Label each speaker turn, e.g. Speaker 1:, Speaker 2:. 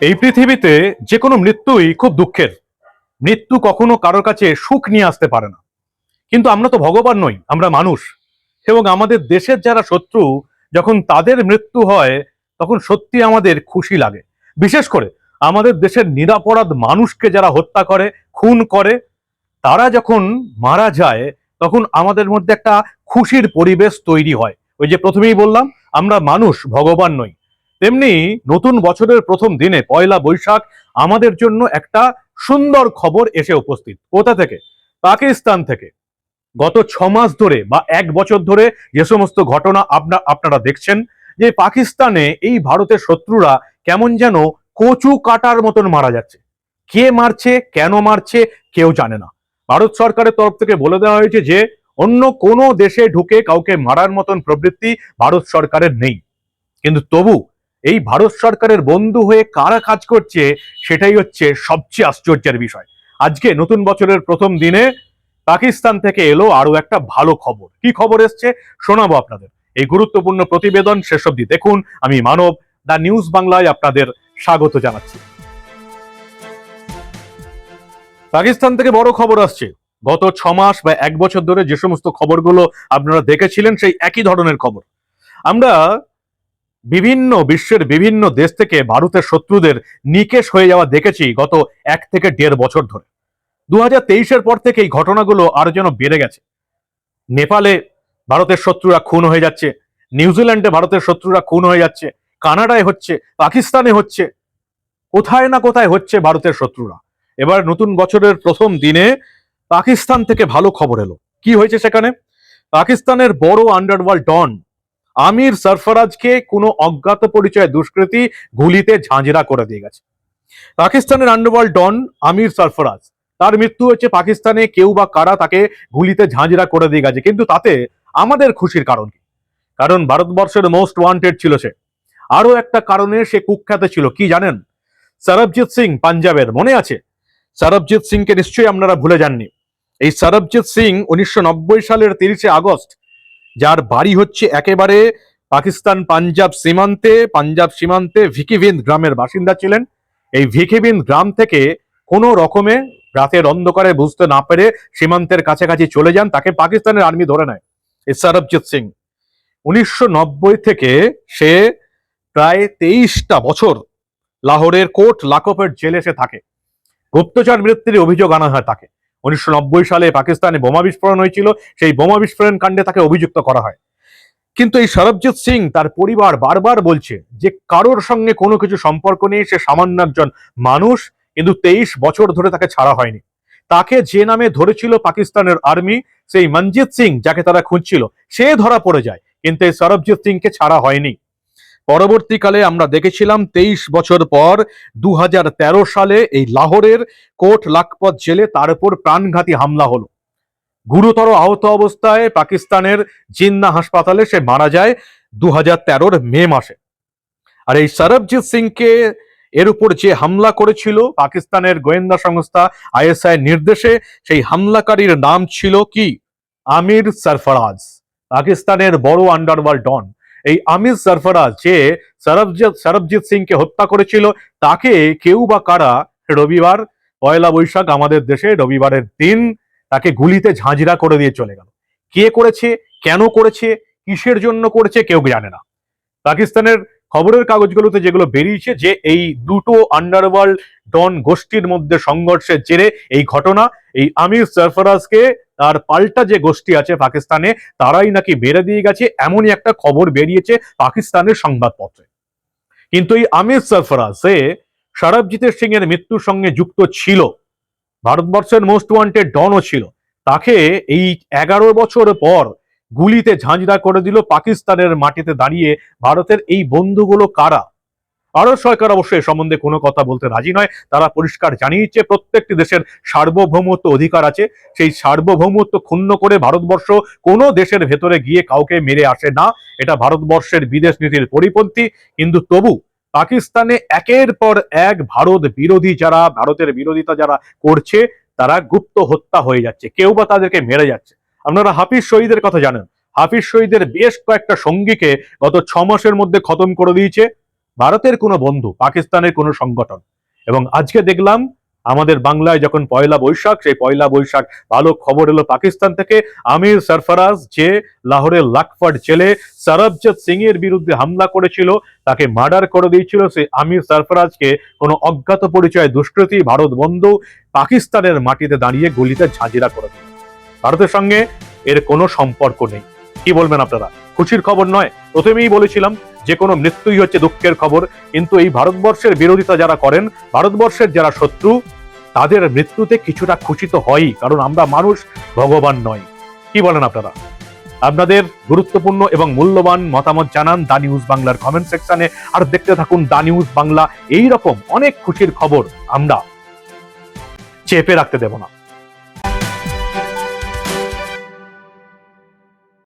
Speaker 1: এই পৃথিবীতে যে কোনো মৃত্যুই খুব দুঃখের। মৃত্যু কখনো কারোর কাছে সুখ নিয়ে আসতে পারে না। কিন্তু আমরা তো ভগবান নই, আমরা মানুষ। এবং আমাদের দেশের যারা শত্রু, যখন তাদের মৃত্যু হয়, তখন সত্যি আমাদের খুশি লাগে। বিশেষ করে আমাদের দেশের নিরাপরাধ মানুষকে যারা হত্যা করে, খুন করে, তারা যখন মারা যায়, তখন আমাদের মধ্যে একটা খুশির পরিবেশ তৈরি হয়। ওই যে প্রথমেই বললাম, আমরা মানুষ, ভগবান নই। তেমনি নতুন বছরের প্রথম দিনে পয়লা বৈশাখ আমাদের জন্য একটা সুন্দর খবর এসে উপস্থিত। কোথা থেকে? পাকিস্তান থেকে। গত ছ মাস ধরে বা এক বছর ধরে যে সমস্ত ঘটনা আপনা আপনারা দেখছেন, যে পাকিস্তানে এই ভারতের শত্রুরা কেমন যেন কচু কাটার মতন মারা যাচ্ছে। কে মারছে, কেন মারছে, কেউ জানে না। ভারত সরকারের তরফ থেকে বলে দেওয়া হয়েছে যে, অন্য কোনো দেশে ঢুকে কাউকে মারার মতন প্রবৃত্তি ভারত সরকারের নেই। কিন্তু তবু এই ভারত সরকারের বন্ধু হয়ে কারা কাজ করছে, সেটাই হচ্ছে সবচেয়ে আশ্চর্যের বিষয়। আজকে নতুন বছরের প্রথম দিনে পাকিস্তান থেকে এলো আরও একটা ভালো খবর। কি খবর এসছে? শোনাবো আপনাদের। এই গুরুত্বপূর্ণ প্রতিবেদন শেষ অব্দি দেখুন। আমি মানব, দা নিউজ বাংলায় আপনাদের স্বাগত জানাচ্ছি। পাকিস্তান থেকে বড় খবর আসছে। গত ছ মাস বা এক বছর ধরে যে সমস্ত খবরগুলো আপনারা দেখেছিলেন, সেই একই ধরনের খবর। আমরা বিভিন্ন বিশ্বের বিভিন্ন দেশ থেকে ভারতের শত্রুদের নিকেশ হয়ে যাওয়া দেখেছি গত এক থেকে দেড় বছর ধরে। দু হাজার পর থেকে এই ঘটনাগুলো আরও যেন বেড়ে গেছে। নেপালে ভারতের শত্রুরা খুন হয়ে যাচ্ছে, নিউজিল্যান্ডে ভারতের শত্রুরা খুন হয়ে যাচ্ছে, কানাডায় হচ্ছে, পাকিস্তানে হচ্ছে, কোথায় না কোথায় হচ্ছে ভারতের শত্রুরা। এবার নতুন বছরের প্রথম দিনে পাকিস্তান থেকে ভালো খবর এলো। কি হয়েছে সেখানে? পাকিস্তানের বড় আন্ডারওয়ার্ল্ড ডন আমির সরফরাজকে কোনো অজ্ঞাত পরিচয় দুষ্কৃতী গুলিতে ঝাঁঝরা করে দিয়ে গেছে। পাকিস্তানের আন্ডারওয়ার্ল্ড ডন আমির সরফরাজ, তার মৃত্যু হচ্ছে পাকিস্তানে, কেউ বা কারা তাকে গুলিতে ঝাঁঝরা করে দিয়ে গেছে। কিন্তু তাতে আমাদের খুশির কারণ কি? কারণ ভারতবর্ষের মোস্ট ওয়ান্টেড ছিল সে। আরও একটা কারণে সে কুখ্যাত ছিল। কি জানেন? সরবজিৎ সিং পাঞ্জাবের, মনে আছে? সরবজিৎ সিংকে নিশ্চয়ই আপনারা ভুলে যাননি। এই সরবজিৎ সিং উনিশশো নব্বই সালের তিরিশে আগস্ট যার বাড়ি হচ্ছে একেবারে পাকিস্তান পাঞ্জাব সীমান্তে পাঞ্জাব সীমান্তে ভিকিবিন্দ গ্রামের বাসিন্দা ছিলেন। এই ভিকিবিন্দ গ্রাম থেকে কোনো রকমে রাতের অন্ধকারে বুঝতে না পেরে সীমান্তের কাছাকাছি চলে যান, তাকে পাকিস্তানের আর্মি ধরে নেয় এই সরবজিৎ সিং। উনিশশো নব্বই থেকে সে প্রায় তেইশটা বছর লাহোরের কোট লাকপের জেলে সে থাকে। গুপ্তচর মৃত্যুর অভিযোগ আনা হয় তাকে। উনিশশো নব্বই সালে পাকিস্তানে বোমা বিস্ফোরণ হয়েছিল, সেই বোমা বিস্ফোরণ কাণ্ডে তাকে অভিযুক্ত করা হয়। কিন্তু এই সরবজিৎ সিং তার পরিবার বারবার বলছে যে কারোর সঙ্গে কোনো কিছু সম্পর্ক নেই, সে সামান্য একজন মানুষ, কিন্তু তেইশ বছর ধরে তাকে ছাড়া হয়নি। তাকে যে নামে ধরেছিল পাকিস্তানের আর্মি, সেই মনজিৎ সিং, যাকে তারা খুঁজছিল, সে ধরা পড়ে যায়, কিন্তু এই সরবজিৎ সিংকে ছাড়া হয়নি। পরবর্তীকালে আমরা দেখেছিলাম তেইশ বছর পর দু হাজার তেরো সালে এই লাহোরের কোট লাখপত জেলে তার উপর প্রাণঘাতী হামলা হলো। গুরুতর আহত অবস্থায় পাকিস্তানের জিন্না হাসপাতালে সে মারা যায় দু হাজার মে মাসে। আর এই সরবজিৎ সিংকে এর উপর যে হামলা করেছিল পাকিস্তানের গোয়েন্দা সংস্থা আইএসআই নির্দেশে, সেই হামলাকারীর নাম ছিল কি? আমির সরফরাজ, পাকিস্তানের বড় আন্ডারওয়ার্ল্ড ডন। এই আমির সরফরাজ যে সরবজিৎ সরবজিৎ সিংকে হত্যা করেছিল, তাকে কেউ বা কারা রবিবার, পয়লা বৈশাখ আমাদের দেশে রবিবারের দিন তাকে গুলিতে ঝাঁঝরা করে দিয়ে চলে গেল। কে করেছে? কেন করেছে? কিসের জন্য করেছে? কেউ জানে না। পাকিস্তানের খবরের কাগজগুলোতে যেগুলো বেরিয়েছে যে এই দুটো আন্ডারওয়ার্ল্ড ডন গোষ্ঠীর মধ্যে সংঘর্ষের জেরে এই ঘটনা, এই আমির সরফরাজকে তার পাল্টা যে গোষ্ঠী আছে পাকিস্তানে, তারাই নাকি বেড়ে দিয়ে গেছে, এমনই একটা খবর বেরিয়েছে পাকিস্তানের সংবাদপত্রে। কিন্তু এই আমির সরফরাজ, সে সরবজিতের সিং এর মৃত্যুর সঙ্গে যুক্ত ছিল। ভারতবর্ষের মোস্ট ওয়ান্টেড ডনও ছিল। তাকে এই এগারো বছর পর গুলিতে ঝাঁঝরা করে দিল পাকিস্তানের মাটিতে দাঁড়িয়ে ভারতের এই বন্ধুগুলো কারা? ভারত সরকার অবশ্যই এ সম্বন্ধে কোনো কথা বলতে রাজি নয়। তারা পরিষ্কার জানিয়েছে, প্রত্যেকটি দেশের সার্বভৌমত্ব অধিকার আছে। সেই সার্বভৌমত্ব ক্ষুণ্ণ করে ভারতবর্ষ কোনো দেশের ভেতরে গিয়ে কাউকে মেরে আসে না। এটা ভারতবর্ষের বিদেশ নীতির পরিপন্থী। কিন্তু তবু পাকিস্তানে একের পর এক ভারত বিরোধী যারা, ভারতের বিরোধিতা যারা করছে, তারা গুপ্ত হত্যা হয়ে যাচ্ছে। কেউ বা তাদেরকে মেরে যাচ্ছে। আপনারা হাফিজ শহীদের কথা জানেন। হাফিজ শহীদের বেশ কয়েকটা সঙ্গীকে গত ছ মাসের মধ্যে খতম করে দিয়েছে। ভারতের কোনো বন্ধু, পাকিস্তানের কোনো সংগঠন। এবং আজকে দেখলাম, আমাদের বাংলায় যখন পয়লা বৈশাখ, সেই পয়লা বৈশাখ ভালো খবর এলো পাকিস্তান থেকে। আমির সরফরাজ, যে লাহোরের লাকফাট জেলে সরবজত সিং এর বিরুদ্ধে হামলা করেছিল, তাকে মার্ডার করে দিয়েছিল সেই আমির সরফরাজকে কোনো অজ্ঞাত পরিচয়, দুষ্কৃতী ভারত বন্ধু পাকিস্তানের মাটিতে দাঁড়িয়ে গুলিতে ঝাঁঝিরা করে দিল। ভারতের সঙ্গে এর কোনো সম্পর্ক নেই। কি বলবেন আপনারা? খুশির খবর নয়। প্রথমেই বলেছিলাম যে কোনো মৃত্যুই হচ্ছে দুঃখের খবর। কিন্তু এই ভারতবর্ষের বিরোধিতা যারা করেন, ভারতবর্ষের যারা শত্রু, তাদের মৃত্যুতে কিছুটা খুশি তো হয়ই, কারণ আমরা মানুষ, ভগবান নয়। কি বলেন আপনারা? আপনাদের গুরুত্বপূর্ণ এবং মূল্যবান মতামত জানান দা নিউজ বাংলার কমেন্ট সেকশনে আর দেখতে থাকুন দা নিউজ বাংলা এই রকম অনেক খুশির খবর আমরা চেপে রাখতে দেব না।